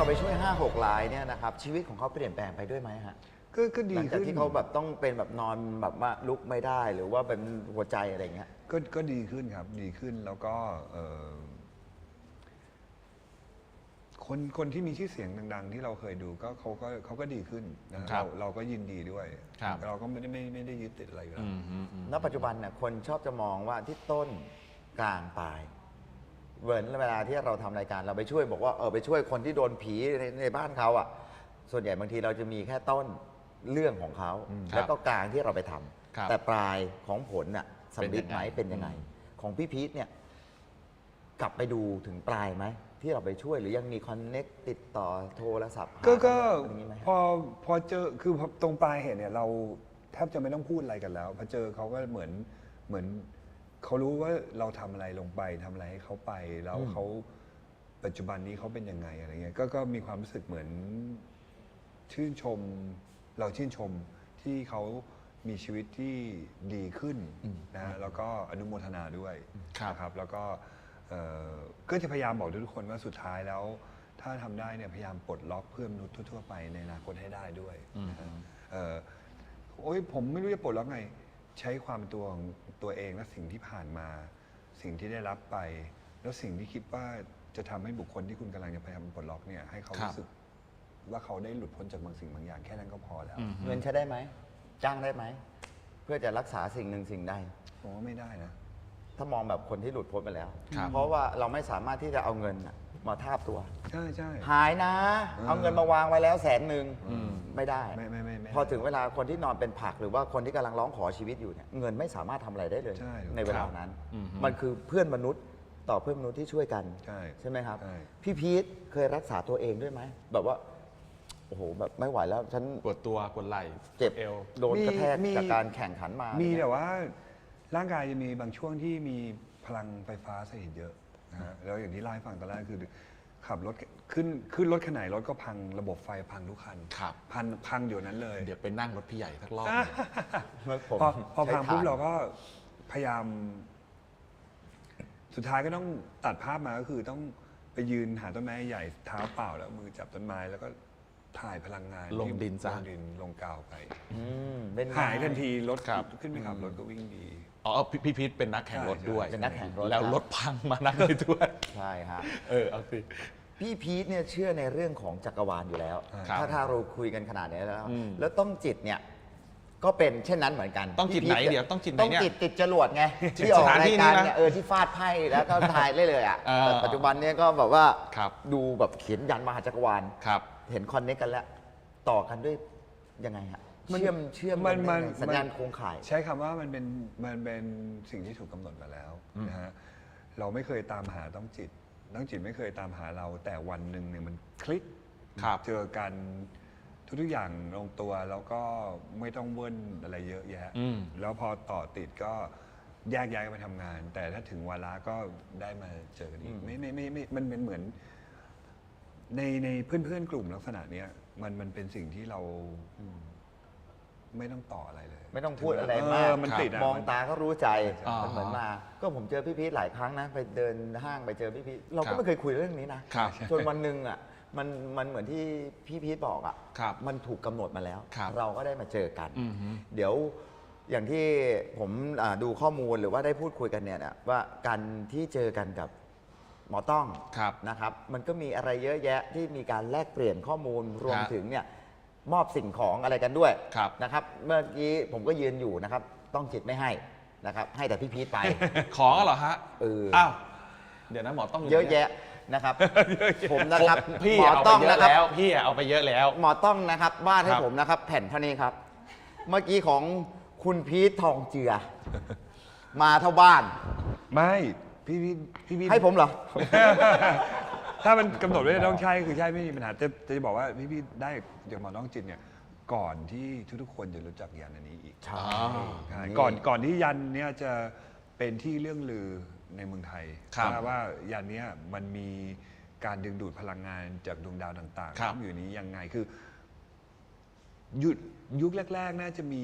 เราไปช่วย 5 6รายเนี่ยนะครับชีวิตของเขาเปลี่ยนแปลงไปด้วยไหมฮะก็ก็หดีลังจากขึ้นที่เขาแบบต้องเป็นแบบนอนแบบว่าลุกไม่ได้หรือว่าเป็นหัวใจอะไรอย่างเงี้ย ก็ก็ดีขึ้นครับ ดีขึ้นแล้วก็เอ่อคนคนที่มีชื่อเสียงดังๆ ที่เราเคยดูก็เขาก็เขาก็ดีขึ้นนะครับเราเราก็ยินดีด้วย ครับ เราก็ไม่ได้ไม่ไม่ได้ยึดติดอะไรอยู่แล้วอืมอืมอืมณปัจจุบันเนี่ยคนชอบจะมองว่าที่ต้นกลางปลาย เหมือนเวลาที่เราทำรายการเราไปช่วยบอกว่าเออไปช่วยคนที่โดนผีในในบ้านเขาอะ ส่วนใหญ่บางทีเราจะมีแค่ต้นเรื่องของเขา แล้วก็กลางที่เราไปทำครับแต่ปลายของผลน่ะสำลิดไหมเป็เป็นนยัยังงไงไง ของพี่พีทเนี่ย กลับไปดูถึงปลายไหมที่เราไปช่วยหรือยังมีคอนเน็กติดต่อโทรศัพท์หาก็ก็อะไรอย่างนี้ไหมพอพอเจอคือพอตรงปลายเหตุเนี่ย เราแทบจะไม่ต้องพูดอะไรกันแล้วพอเจอเขาก็เหมือนเหมือน เขารู้ว่าเราทำอะไรลงไปทำอะไรให้เขาไปแล้วเขาปัจจุบันนี้เขาเป็นยังไงอะไรเงี้ยก็ก็มีความรู้สึกเหมือน ชื่นชมเราชื่นชมที่เขามีชีวิตที่ดีขึ้นนะแล้วก็อนุโมทนาด้วยครับนะครับ แล้วก็เอ่อก็จะพยายามบอกทุกคนว่าสุดท้ายแล้ว ถ้าทำได้เนี่ยพยายามปลดล็อกเพื่อนมนุษย์ทั่วๆไปในอนาคตให้ได้ด้วยนะฮะเอ่อโอ้ยผมไม่รู้จะปลดล็อกไง ใช้ความเป็นตัวของตัวเองและสิ่งที่ผ่านมา สิ่งที่ได้รับไป แล้วสิ่งที่คิดว่าจะทำให้บุคคลที่คุณกำลังจะพยายามปลดล็อกเนี่ยให้เขาครับ รู้สึกว่าเขาได้หลุดพ้นจากบางสิ่งบางอย่างแค่นั้นก็พอแล้วเงินใช้ได้ไหม จ้างได้ไหม เพื่อจะรักษาสิ่งหนึ่งสิ่งใด ผมว่าไม่ได้นะ ถ้ามองแบบคนที่หลุดพ้นไปแล้ว ครับ เพราะว่าเราไม่สามารถที่จะเอาเงินน่ะ มาทาบตัว ใช่ใช่ หายนะเอาเงินมาวางไว้แล้วแสนหนึ่งไม่ได้ ไม่ไม่ไม่ไม่พอถึงเวลาคนที่นอนเป็นผักหรือว่าคนที่กำลังร้องขอชีวิตอยู่เนี่ยเงินไม่สามารถทำอะไรได้เลยใช่ในเวลานั้นมันคือเพื่อนมนุษย์ต่อเพื่อนมนุษย์ที่ช่วยกันใช่ไหมครับ ใช่ พี่พีทเคยรักษาตัวเองด้วยไหมแบบว่าโอ้โหแบบไม่ไหวแล้วฉันปวดตัวปวดไหล่เจ็บเอว โดนกระแทกมี จากการแข่งขันมามีเนี่ยแต่ว่าร่างกายจะมีบางช่วงที่มีพลังไฟฟ้าสถิตเยอะ นะฮะแล้วอย่างที่เล่าให้ฟังตอนแรกคือ ขับรถขึ้นขึ้นรถขนาดรถก็พังระบบไฟพังทุกคันครับ พันพังอยู่นั้นเลยเดี๋ยวไปนั่งรถพี่ใหญ่สักรอบผมพอพอใช้พังปุ๊บถ่น เราก็พยายาม สุดท้ายก็ต้องตัดภาพมาก็คือต้องไปยืนหาต้นไม้ใหญ่เท้าเปล่าแล้วมือจับต้นไม้แล้วก็ถ่ายพลังงานลงดินซะ ลงดินลงกาวไป อืมเป็นไง หายทันทีรถครับ ขึ้นไปขับรถก็วิ่งดี อ๋อพี่พี่พีทเป็นนักแข่งรถด้วยเป็นนักแข่งรถ แล้วรถพังมานั่งเลยด้วยใช่ฮะเออเอาสิ พี่พีทเนี่ยเชื่อในเรื่องของจักรวาลอยู่แล้ว ครับถ้าถ้าเราคุยกันขนาดนี้แล้ว อืมแล้วต้องจิตเนี่ยก็เป็นเช่นนั้นเหมือนกันต้องจิตพี่ไหนพีทเดี๋ยวต้องจิตไหนต้องเนี่ยจิตติดจรวดไงที่ออกสถานราที่ยการนี้นะเนี่ยเออที่ฟาดไพ่แล้วก็ทายได้เลยอะอ่าแต่ปัจจุบันเนี่ยก็แบบว่าครับ ดูแบบเขียนยันมหาจักรวาล ครับ เห็นคอนเนคกันแล้ว ต่อกันด้วยยังไงฮะ มันเชื่อมเชื่อมมันกัมันได้ไงสัญญาณโครงข่าย ใช้คำว่ามันเป็นมันเป็นสิ่งที่ถูกกำหนดมาแล้วนะฮะเราไม่เคยตามหาต้องจิต ต้องจิตไม่เคยตามหาเราแต่วันหนึ่งเนี่ยมันคลิกครับ เจอกันทุกๆอย่างลงตัวแล้วก็ไม่ต้องเวิ้นอะไรเยอะแยะอืมแล้วพอต่อติดก็แยกย้ายกันไปทำงาน แต่ถ้าถึงเวลาก็ได้มาเจอกันอีกไม่ไม่ไม่ไม่มันเป็นเหมือน ในในเพื่อนเพื่อนๆกลุ่มลักษณะเนี้ยมันมันเป็นสิ่งที่เรา ไม่ต้องต่ออะไรเลย ไม่ต้องพูดอะไรเมากมันติดะมองมันตาก็รู้ใจอ่ามั มันเหมือนมา ก็ผมเจอพี่พีทหลายครั้งนะ ไปเดินห้างไปเจอพี่พีทเราครัก็บไม่เคยคุยเรื่องนี้นะครับจนวันหนึ่งอะมันมันเหมือนที่พี่พีทบอกอะครับมันถูกกำหนดมาแล้ว ครับเราก็ได้มาเจอกัน อือฮึ เดี๋ยวอย่างที่ผมอ่าดูข้อมูลหรือว่าได้พูดคุยกันเนี่ยนะว่าการที่เจอกันกับหมอต้องครับนะครับ มันก็มีอะไรเยอะแยะที่มีการแลกเปลี่ยนข้อมูลรวมฮะ ถึงเนี่ย มอบสิ่งของอะไรกันด้วยครับ นะครับ เมื่อกี้ผมก็ยืนอยู่นะครับ ต้องจิตไม่ให้นะครับ ให้แต่พี่พีทไป ของเหรอฮะเอออ้าวเดี๋ยวนะหมอต้องเยอะแยะนะครับ ผมนะผมครับพี่หมอเอาต้ไปองเยอะนะครับ แล้วพี่เอาไปเยอะแล้ว หมอต้องนะครับวาดให้ครับผมนะครับ แผ่นเท่านี้ครับ เมื่อกี้ของคุณพีททองเจือ มาเท่าบ้าน ไม่ พี่พี่พี่พี่ให้ผมเหรอ ถ้ามันกำหนดไว้ต้องใช่คือใช่ไม่มีปัญหาแต่แต่จะบอกว่าพี่พี่ได้จากหมอน้องจิตเนี่ยก่อนที่ทุกๆคนจะรู้จักยันอันนี้อีกใช่ใช่นี่ก่อนก่อนที่ยันเนี่ยจะเป็นที่เรื่องลือในเมืองไทยครับ ว่าว่ายันเนี้ยมันมีการดึงดูดพลังงานจากดวงดาวต่างครับๆอยู่นี้ยังไงคือ ยุคยุคแรก ๆ น่าจะมี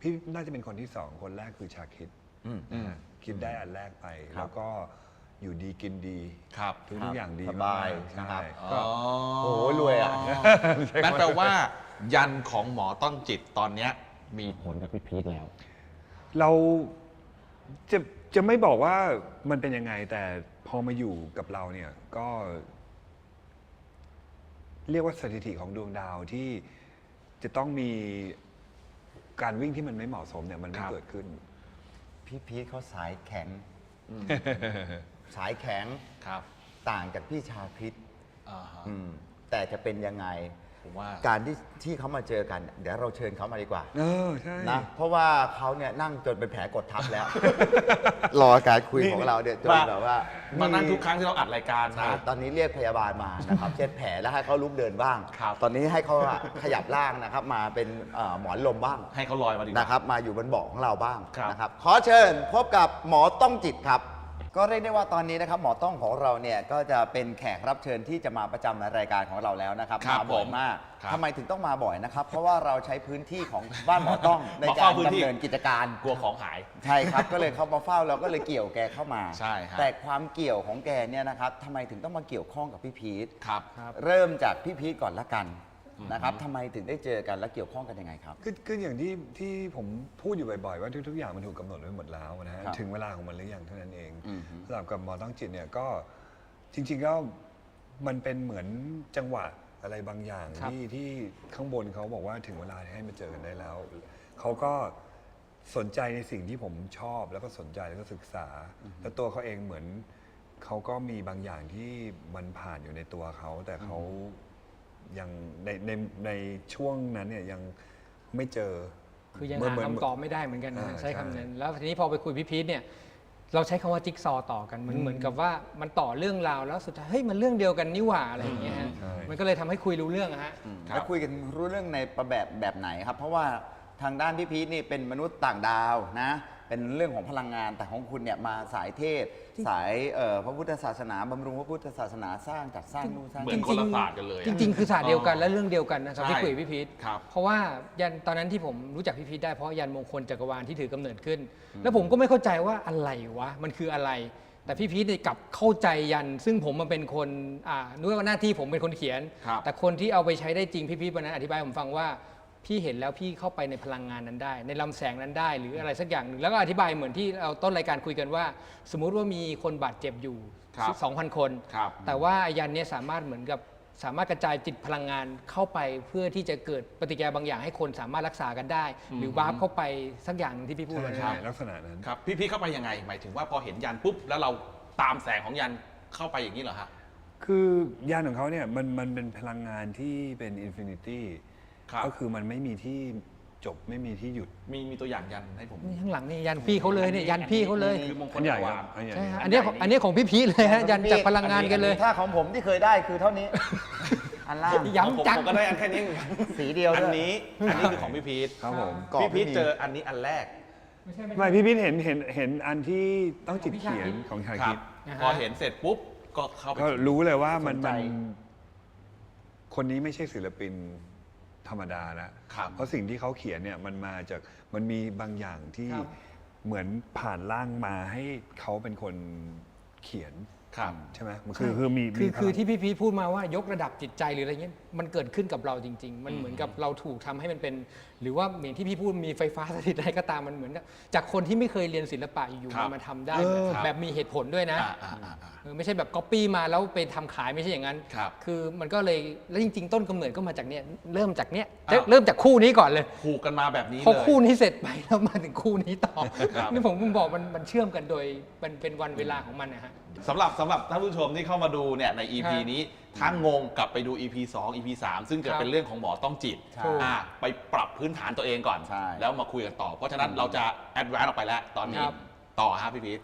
พี่น่าจะเป็นคนที่สองคนแรกคือชาคิดอืมนะฮะคิดได้อันแรกไปครับแล้วก็ อยู่ดีกินดีครับทุกทุกอย่างดีสบายมกๆนะครับ ใช่ ก็โอ้โหรวยอะนั่นแปลว่า ยันของหมอต้องจิตตอนเนี้ยมีผลกับพี่พีทแล้ว เราจะจะไม่บอกว่ามันเป็นยังไง แต่พอมาอยู่กับเราเนี่ยก็ เรียกว่าสถิติของดวงดาวที่จะต้องมีการวิ่งที่มันไม่เหมาะสมเนี่ยมันไม่ครับเกิดขึ้น พี่พีทเขาสายแข็ง สายแข็งครับต่างจากพี่ชาคริตอ่าฮะอืมแต่จะเป็นยังไง ผมว่าการที่ที่เขามาเจอกัน เดี๋ยวเราเชิญเขามาดีกว่าเออใช่ นะเพราะว่าเขาเนี่ยนั่งจนเป็นแผลกดทับแล้ว รอการคุยของเราเนี่ยจนมาแบบว่ามามานั่งทุกครั้งที่เราอัดรายการใช่นะ ตอนนี้เรียกพยาบาลมานะครับ เช็ดแผลแล้วให้เขาลุกเดินบ้าง ครับตอนนี้ให้เขาอะขยับร่างนะครับ มาเป็นเอ่อหมอนลมบ้างให้เขาลอยมาดีกว่านะครับ มาอยู่บนเบาะของเราบ้างครับ นะครับ ขอเชิญพบกับหมอต้องจิตครับ ก็เรียกได้ว่าตอนนี้นะครับหมอต้องของเราเนี่ยก็จะเป็นแขกรับเชิญที่จะมาประจำในรายการของเราแล้วนะครับครับมาบ่อยผมมากครับ ทำไมถึงต้องมาบ่อยนะครับ เพราะว่าเราใช้พื้นที่ของบ้านหมอต้องในมาการเฝ้าพื้นที่ดำเนินกิจการ กลัวของหาย ใช่ครับ ก็เลยเข้ามาเฝ้าเราก็เลยเกี่ยวแกเข้ามา ใช่ฮะ แต่ความเกี่ยวของแกเนี่ยนะครับทำไมถึงต้องมาเกี่ยวข้องกับพี่พีทครับ เริ่มจากพี่พีทก่อนละกัน นะครับทำไมถึงได้เจอกันและเกี่ยวข้องกันยังไงครับ คือคืออย่างที่ที่ผมพูดอยู่บ่อยๆ ว่าทุกๆอย่างมันถูกกำหนดไว้หมดแล้วนะฮะครับถึงเวลาของมันหรือยังเท่านั้นเองอือฮึสำหรับกับหมอต้องจิตเนี่ยก็จริงๆก็มันเป็นเหมือนจังหวะอะไรบางอย่างครับ ที่ที่ข้างบนเขาบอกว่าถึงเวลาให้มาเจอกันได้แล้วเขาก็สนใจในสิ่งที่ผมชอบแล้วก็สนใจแล้วก็ศึกษา แล้วตัวเขาเองเหมือนเขาก็มีบางอย่างที่มันผ่านอยู่ในตัวเขาแต่เขา ยังในในในช่วงนั้นเนี่ยยังไม่เจอคือยังเหมืนหาเหมืนคำตอบไม่ได้เหมือนกันนะอ่าใช้คำใช่นั้น แล้วทีนี้พอไปคุยพี่พีทเนี่ยเราใช้คำว่าจิ๊กซอว์ต่อกันเหมือนเหมือนกับว่ามันต่อเรื่องราวแล้วสุดท้ายเฮ้ยมันเรื่องเดียวกันนี่หว่าอะไรอย่างเงี้ยฮะใช่มันก็เลยทำให้คุยรู้เรื่องอะฮะครับแล้วคุยกันรู้เรื่องในประแบบแบบไหนครับ เพราะว่าทางด้านพี่พีทนี่เป็นมนุษย์ต่างดาวนะ เป็นเรื่องของพลังงานแต่ของคุณเนี่ยมาสายเทศ สายเอ่อพระพุทธศาสนาบำรุงพระพุทธศาสนาสร้างจัดสร้างนู่นสร้างเหมือนนี่คนละศาสตร์กันเลยอะจริง ๆ คือศาสตร์เดียวกันและเรื่องเดียวกันนะครับใช่ที่คุยกับพี่พีทครับ เพราะว่ายันตอนนั้นที่ผมรู้จักพี่พีทได้เพราะยันมงคลจักรวาลที่ถือกำเนิดขึ้น แล้วผมก็ไม่เข้าใจว่าอะไรวะมันคืออะไร แต่พี่พีทเนี่ยกลับเข้าใจยัน ซึ่งผมมันเป็นคนอ่านึกว่าหน้าที่ผมเป็นคนเขียน ครับ แต่คนที่เอาไปใช้ได้จริงพี่พีทวันนั้นอธิบายให้ผมฟังว่า พี่เห็นแล้วพี่เข้าไปในพลังงานนั้นได้ ในลำแสงนั้นได้ หรืออะไรสักอย่างหนึ่งแล้วก็อธิบายเหมือนที่เราต้นรายการคุยกันว่า สมมุติว่ามีคนบาดเจ็บอยู่ ครับ 2,000 คน ครับ แต่ว่ายันเนี่ยสามารถเหมือนกับสามารถกระจายจิตพลังงานเข้าไปเพื่อที่จะเกิดปฏิกิริยาบางอย่างให้คนสามารถรักษากันได้ หรือวาร์ปเข้าไปสักอย่างหนึ่งที่พี่พูดใช่ไว้นะใช่ลักษณะนั้น ครับ พี่พีทเข้าไปยังไง หมายถึงว่าพอเห็นยันปุ๊บ แล้วเราตามแสงของยันเข้าไปอย่างนี้เหรอฮะ คือยานของเขาเนี่ยมันมันเป็นพลังงานที่เป็นอินฟินิตี้ ครับก็คือมันไม่มีที่จบไม่มีที่หยุดมีมีตัวอย่างยันให้ผมนี่ข้างหลังนี่ยันพี่เขาเลยเนี่ยยันพี่เขาเลยคือมงคอัลนใหญ่จักรควารับลอันใหญ่ใช่ฮะอันเนี้ยอันเนี้ยของพี่พีทเลยฮะยันจากพลังงานกันเลย ถ้าของผมที่เคยได้คือเท่านี้ อันล่าง ย้ำจังผมก็ได้อันแค่นี้เหมือนกันสีเดียวอัด้นวย นี้อันนี้คือของพี่พีทครับผมกรอบพี่พีทไม่มี เจออันนี้อันแรกไม่พี่พิทเห็นเห็นเห็นอันที่ต้องจิตของพี่ชาเขียนคิดของชาครัคิบดนะฮะ พอเห็นเสร็จปุ๊บก็เข้าไปก็รู้เลยว่ามันสนใจมันคนนี้ไม่ใช่ศิลปิน ธรรมดาแล้วครับเพราะสิ่งที่เขาเขียนเนี่ยมันมาจากมันมีบางอย่างที่ครับ เหมือนผ่านร่างมาให้เขาเป็นคนเขียนครับ ใช่ไหมมันคือคือมีคือมีพลัง คือที่พี่พีทพูดมาว่ายกระดับจิตใจหรืออะไรเงี้ยมันเกิดขึ้นกับเราจริง ๆ มันเหมือนกับเราถูกทำให้มันเป็น หรือว่าเหมือนที่พี่พูดมีไฟฟ้าสถิตอะไรก็ตามมันเหมือนกับจากคนที่ไม่เคยเรียนศิลปะอยู่ครัๆบมันมาทำได้เออแบบแบบมีเหตุผลด้วยนะอ่าอ่าอ่าอ่าเออไม่ใช่แบบก๊อปปี้มาแล้วไปทำขายไม่ใช่อย่างนั้นครับคือมันก็เลยแล้วจริง ๆ ต้นกำเนิดก็มาจากเนี้ยเริ่มจากเนี้ยอ้าวเริ่มจากคู่นี้ก่อนเลยผูกกันมาแบบนี้พอเลยคู่นี้เสร็จไปแล้วมาถึงคู่นี้ต่อครับนี่ผมผมบอกมันมันเชื่อมกันโดยเป็นเป็นวันเวลาของมันนะฮะสำหรับสำหรับท่านผู้ชมที่เข้ามาดูเนี่ยใน EP ครับนี้ ทั้งงงกลับไปดู EP 2 EP 3 ซึ่งจะครับเป็นเรื่องของหมอต้องจิตใช่อ่าไปปรับพื้นฐานตัวเองก่อน ใช่ แล้วมาคุยกันต่อ เพราะฉะนั้นเราจะแอดวานซ์ออกไปแล้วตอนนี้ครับ ต่อฮะพี่พีท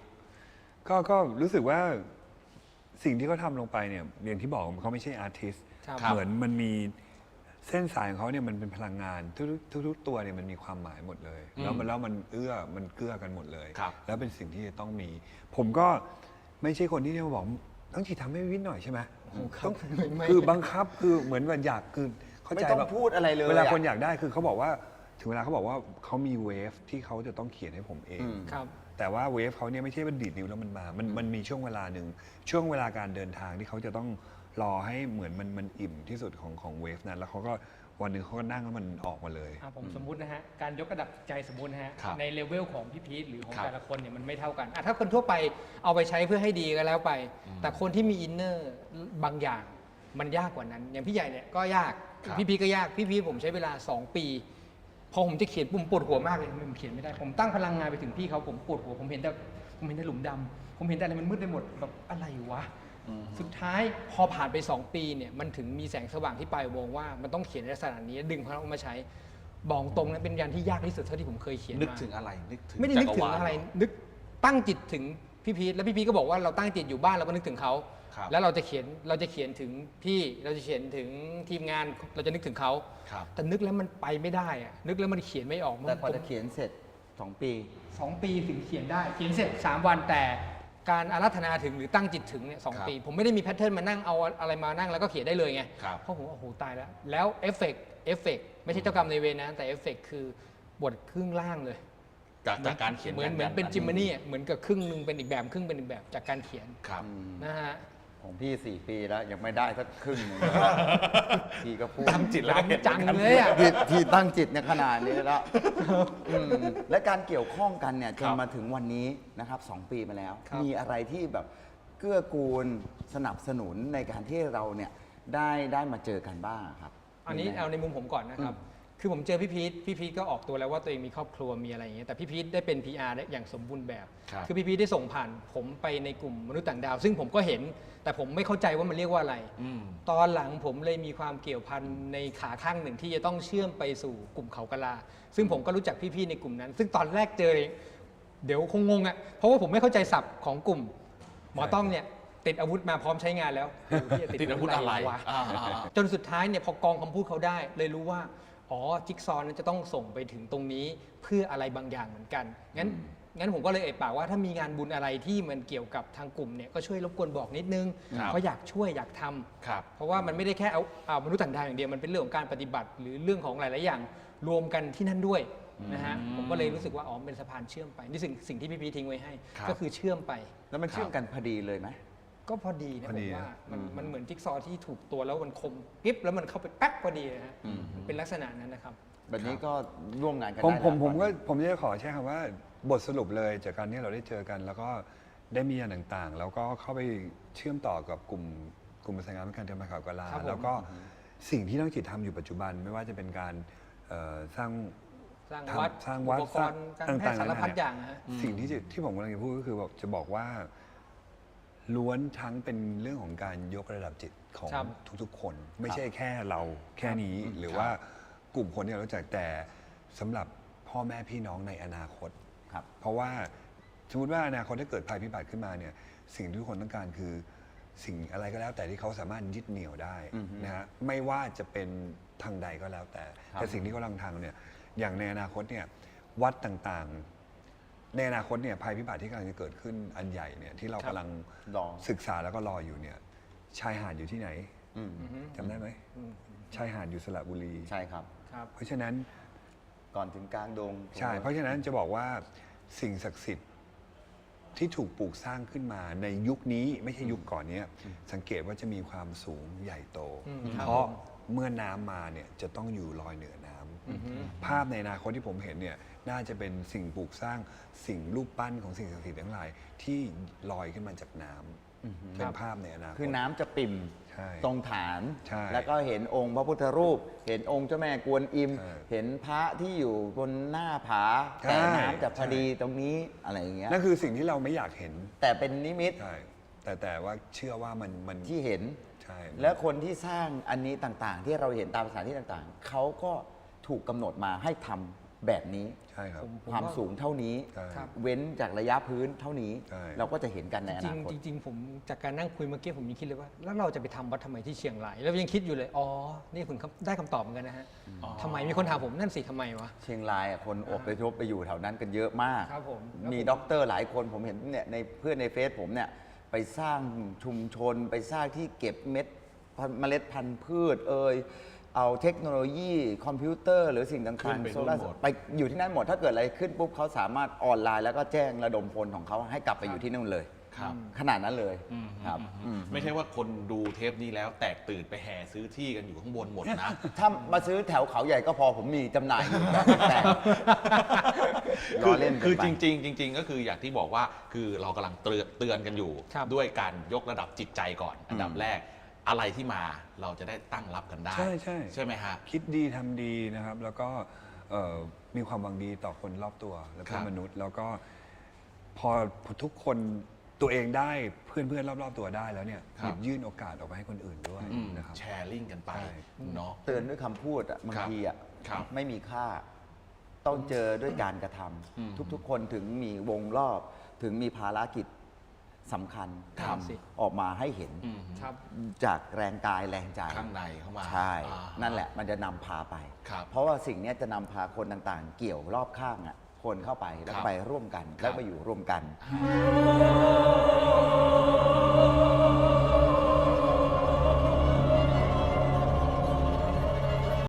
ก็ก็รู้สึกว่าสิ่งที่เขาทำลงไปเนี่ยอย่างที่บอกเขาไม่ใช่อาร์ติสครับ เหมือนมันมีเส้นสายของเขาเนี่ยมันเป็นพลังงานทุกๆทุกๆตัวเนี่ยมันมีความหมายหมดเลย แล้วมันแล้วมันเอื้อมันเกื้อกันหมดเลย ครับ แล้วเป็นสิ่งที่จะต้องมี ผมก็ไม่ใช่คนที่จะมาบอก ต้องฉีดทำให้วิทย์หน่อยใช่ไหมต้องไม่คือบังคับคือเหมือนว่าอยากคือเข้าไม่ใจต้องแบบพูดอะไรเลยเวลาอะ คนอยากได้คือเขาบอกว่า ถึงเวลาเขาบอกว่าเขามีเวฟที่เขาจะต้องเขียนให้ผมเองอืมครับ แต่ว่าเวฟเขาเนี่ยไม่ใช่ว่าดีดนิ้วแล้วมันมา มันมันมีช่วงเวลาหนึ่งช่วงเวลาการเดินทางที่เขาจะต้องรอให้เหมือนมันมันอิ่มที่สุดของของเวฟนั้น แล้วเขาก็วันหนึ่งเขาก็นั่งแล้วมันออกมาเลย อะผมสมมุตินะฮะ การยกระดับใจสมมุตินะฮะ ครับในเลเวลของพี่พีทหรือของครับแต่ละคนเนี่ยมันไม่เท่ากันอะถ้าคนทั่วไปเอาไปใช้เพื่อให้ดีก็แล้วไป แต่คนที่มีอินเนอร์บางอย่างมันยากกว่านั้น อย่างพี่ใหญ่เนี่ยก็ยาก ครับ พี่พีทก็ยาก พี่พีทผมใช้เวลา 2 ปี พอผมจะเขียนปุ่มปวดหัวมากเลยผมเขียนไม่ได้ ผมตั้งพลังงานไปถึงพี่เขาผมปวดหัว ผมเห็นแต่ผมเห็นแต่หลุมดำผมเห็นแต่อะไรมันมืดไปหมดแบบอะไรวะสุดท้ายพอผ่านไป 2 ปีเนี่ยมันถึงมีแสงสว่างที่ปลายวงว่ามันต้องเขียนในลักษณะนี้ดึงพลังออกมาใช้บอกตรงนั้นเป็นยันที่ยากที่สุดเท่าที่ผมเคยเขียนนึกมาถึงอะไรนึกถึงไม่ได้นึกถึจังวาลอะไรเหนึกตั้งจิตถึงพี่พีทแล้วพี่พีทก็บอกว่าเราตั้งจิตอยู่บ้านเราก็นึกถึงเขา ครับ แล้วเราจะเขียนเราจะเขียนถึงพี่เราจะเขียนถึงทีมงานเราจะนึกถึงเขาครับ แต่นึกแล้วมันไปไม่ได้อะนึกแล้วมันเขียนไม่ออกมันแต่พอจะเขียนเสร็จ 2 ปี สองปีถึงเขียนได้ เขียนเสร็จ 3 วันแต่การอารัธนาถึงหรือตั้งจิตถึงเนี่ยสองครับปี ผมไม่ได้มีแพทเทิร์นมานั่งเอาอะไรมานั่งแล้วก็เขียนได้เลยไงครับ เพราะผมว่าโอ้โหตายแล้ว แล้วเอฟเฟกต์เอฟเฟกต์ไม่ใช่เจ้ากรรมในายเวรนะแต่เอฟเฟกต์คือบทครึ่งล่างเลย จากจากการเขียนเหมือนเหมือนเป็นจิมมานี่อะเหมือนกับครึ่งหนึงเป็นอีกแบบครึ่งเป็นอีกแบบจากการเขียนครับ นะฮะ ของพี่4ปีแล้วยังไม่ได้สักครึ่งหนึ่งพี่ก็พูด ตั้งจิตแล้วก็เห็นจังเลยอะพี่พี่ตั้งจิตในขนาดนี้แล้วอืมและการเกี่ยวข้องกันเนี่ยจครันบมาถึงวันนี้นะครับสองปีมาแล้ว ครับ มีอะไรที่แบบเกื้อกูลสนับสนุนในการที่เราเนี่ยได้ได้มาเจอกันบ้างครับอันนี้มีไหม เอาในมุมผมก่อนนะครับ คือผมเจอพี่พีทพี่พีทก็ออกตัวแล้วว่าตัวเองมีครอบครัวมีอะไรอย่างเงี้ยแต่พี่พีทได้เป็น PR ได้อย่างสมบูรณ์แบบครับ อพี่พีทได้ส่งผ่านผมไปในกลุ่มมนุษย์ต่างดาว ซึ่งผมก็เห็น แต่ผมไม่เข้าใจว่ามันเรียกว่าอะไร อืม ตอนหลังผมเลยมีความเกี่ยวพันในขาข้างหนึ่งที่จะต้องเชื่อมไปสู่กลุ่มเขากะลา ซึ่งผมก็รู้จักพี่ๆในกลุ่มนั้น ซึ่งตอนแรกเจอเองเดี๋ยวคงงงอะเพราะว่าผมไม่เข้าใจศัพท์ของกลุ่ม หมอต้องเนี่ยติดอาวุธมาพร้อมใช้งานแล้วเออพี่จะติดอาวุธอะไรวะ อ่าอ่าอ่าจนสุดท้ายเนี่ยพอกองคำพูดเขาได้ เลยรู้ว่า อ๋อจิ๊กซอว์นั้นจะต้องส่งไปถึงตรงนี้เพื่ออะไรบางอย่างเหมือนกันงั้นงั้นผมก็เลยเอ่ยปากว่าถ้ามีงานบุญอะไรที่มันเกี่ยวกับทางกลุ่มเนี่ยก็ช่วยรบกวนบอกนิดนึงครับเพราะอยากช่วยอยากทำครับเพราะว่ามันไม่ได้แค่เอาเอามนุษย์ต่างดาวอย่างเดียวมันเป็นเรื่องของการปฏิบัติ หรือเรื่องของหลาย ๆ อย่างรวมกันที่นั่นด้วยนะฮะผมก็เลยรู้สึกว่าอ๋อเป็นสะพานเชื่อมไปนี่สิ่งสิ่งที่พี่พีทิ้งไว้ให้ ครับ ก็คือเชื่อมไป แล้วมันเชื่อมกันพอดีเลยไหม ก็พอดีนะพอผดีมว่านะมันมันเหมือนจิ๊กซอว์ที่ถูกตัวแล้วมันคมกิ๊บแล้วมันเข้าไปแป๊กพอดีนะฮะมันเป็นลักษณะนั้นนะครับ แบบนี้ก็ร่วมงานกันผมได้ผมแล้วผมก็ตอนนี้ผมจะขอใช้คำว่าบทสรุปเลยจากการที่เราได้เจอกัน แล้วก็ได้มีอย่างต่างๆ แล้วก็เข้าไปเชื่อมต่อกับกลุ่มกลุ่มประสานงานการทำข่าวกลาครับผม แล้วก็สิ่งที่ต้องจิตทำอยู่ปัจจุบันไม่ว่าจะเป็นการเอ่อสร้าง สร้างทำวัดสร้างวัดอุปกรณ์การแพทย์ต่างๆสารพัดนานาอย่างนะฮะ สิ่งที่จะที่ผมกำลังจะพูดก็คือบอกจะบอกว่า ล้วนทั้งเป็นเรื่องของการยกระดับจิตของครับทุกๆ คน ไม่ใช่แค่เราแค่นี้ หรือครับว่ากลุ่มคนที่เรารู้จักแต่สำหรับพ่อแม่พี่น้องในอนาคต ครับ เพราะว่าสมมติว่าอนาคตถ้าเกิดภัยพิบัติขึ้นมาเนี่ยสิ่งที่ทุกคนต้องการคือสิ่งอะไรก็แล้วแต่ที่เขาสามารถยึดเหนี่ยวได้อือฮึนะฮะไม่ว่าจะเป็นทางใดก็แล้วแต่ ครับ แต่สิ่งที่เขากำลังทำเนี่ยอย่างในอนาคตเนี่ยวัดต่างๆ ในอนาคตเนี่ยภัยพิบัติที่กำลังจะเกิดขึ้นอันใหญ่เนี่ยที่เราครับกำลังรอ ศึกษาแล้วก็รออยู่เนี่ยชายหาดอยู่ที่ไหนอืมจำได้ไหมชายหาดอยู่สระบุรี ใช่ครับ ครับ เพราะฉะนั้น ก่อนถึงกลางดงใช่ เพราะฉะนั้นจะบอกว่าสิ่งศักดิ์สิทธิ์ที่ถูกปลูกสร้างขึ้นมาในยุคนี้ไม่ใช่ยุคก่อนเนี้ยสังเกตว่าจะมีความสูงใหญ่โต อืมครับเพราะเมื่อน้ำมาเนี่ยจะต้องอยู่ลอยเหนือน้ำอือฮึภาพในอนาคตที่ผมเห็นเนี่ย น่าจะเป็นสิ่งปลูกสร้างสิ่งรูปปั้นของสิ่งศักดิ์สิทธิ์ทั้งหลายที่ลอยขึ้นมาจากน้ำเป็นภาพในอนาคต คือน้ำจะปิ่มใช่ตรงฐาน ใช่แล้วก็เห็นองค์พระพุทธรูป เห็นองค์เจ้าแม่กวนอิม ใช่ เห็นพระที่อยู่บนหน้าผาใช่แต่น้ำจะพอดีตรงนี้อะไรอย่างเงี้ยนั่นคือสิ่งที่เราไม่อยากเห็นแต่เป็นนิมิตใช่แต่แต่ว่าเชื่อว่ามันมันที่เห็น ใช่ และคนที่สร้างอันนี้ต่างๆ ที่เราเห็นตามสถานที่ต่างๆ เขาก็ถูกกำหนดมาให้ทำ แบบนี้ ใช่ครับ ผมความสูงเท่านี้ ใช่ครับ เว้นจากระยะพื้นเท่านี้ ใช่ เราก็จะเห็นกันในอจรินางคต ๆจริงๆผมจากการนั่งคุยเมื่อกี้ผมยังคิดเลยว่า แล้วเราจะไปทำวัดทำไมที่เชียงราย แล้วยังคิดอยู่เลย อ๋อ นี่ผมได้คำตอบเหมือนกันนะฮะทำไมมีคนถามผมนั่นสิทำไมวะ เชียงรายอะคนอพยพไปอยู่แถวนั้นกันเยอะมาก ครับผมแล้วมีผมด็อกเตอร์หลายคนผมเห็นเนี่ยในเพื่อนในเฟซผมเนี่ยไปสร้างชุมชนไปสร้างที่เก็บเม็ดพันเมล็ดพันธุ์พืชเอ่ย เอาเทคโนโลยีคอมพิวเตอร์หรือสิ่งขึ้ต่างนไปๆโซลาร์นู่นหมด ไปอยู่ที่นั่นหมด ถ้าเกิดอะไรขึ้นปุ๊บเขาสามารถออนไลน์แล้วก็แจ้งระดมพลของเขาให้กลับไปอยู่ที่นู่นเลย ครับขนาดนั้นเลยครับอืมไม่ใช่ว่าคนดูเทปนี้แล้วแตกตื่นไปแห่ซื้อที่กันอยู่ข้างบนหมดนะ ถ้ามาซื้อแถวเขาใหญ่ก็พอผมมีจำหน่ายอยู่แต่แต่ล้คืออเล่นคือกันไปจริง ๆ จริง ๆ ก็คืออย่างที่บอกว่าคือเรากำลังเตือนเตือนกันอยู่ ครับด้วยการยกระดับจิตใจก่อน อันดับแรก อะไรที่มาเราจะได้ตั้งรับกันได้ ใช่ใช่ใช่ไหมฮะ คิดดีทำดีนะครับ แล้วก็เอ่อมีความหวังดีต่อคนรอบตัวและคเพื่รัอนบ มนุษย์ แล้วก็พอทุกคนตัวเองได้เพื่อนเพื่อนๆรอบๆตัวได้แล้วเนี่ยคหรับยิบยื่นโอกาสออกไปให้คนอื่นด้วยอืมนะครับ แชร์ลิงก์กันไปใช่ เนาะ เตือนด้วยคำพูดอะบางครับทีอะครับไม่มีค่า ต้องเจอด้วยการกระทอืมำทุกๆ คนถึงมีวงรอบ ถึงมีภารกิจ สำคัญทคำออกมาให้เห็นจากแรงกายแรงใจข้างในเข้ามาใช่นั่นแหละมันจะนำพาไปเพราะว่าสิ่งนี้จะนำพาคนต่างๆ เกี่ยวรอบข้างอะคนเข้าไปแล้วไปร่วมกันแล้วมาอยู่ร่วมกัน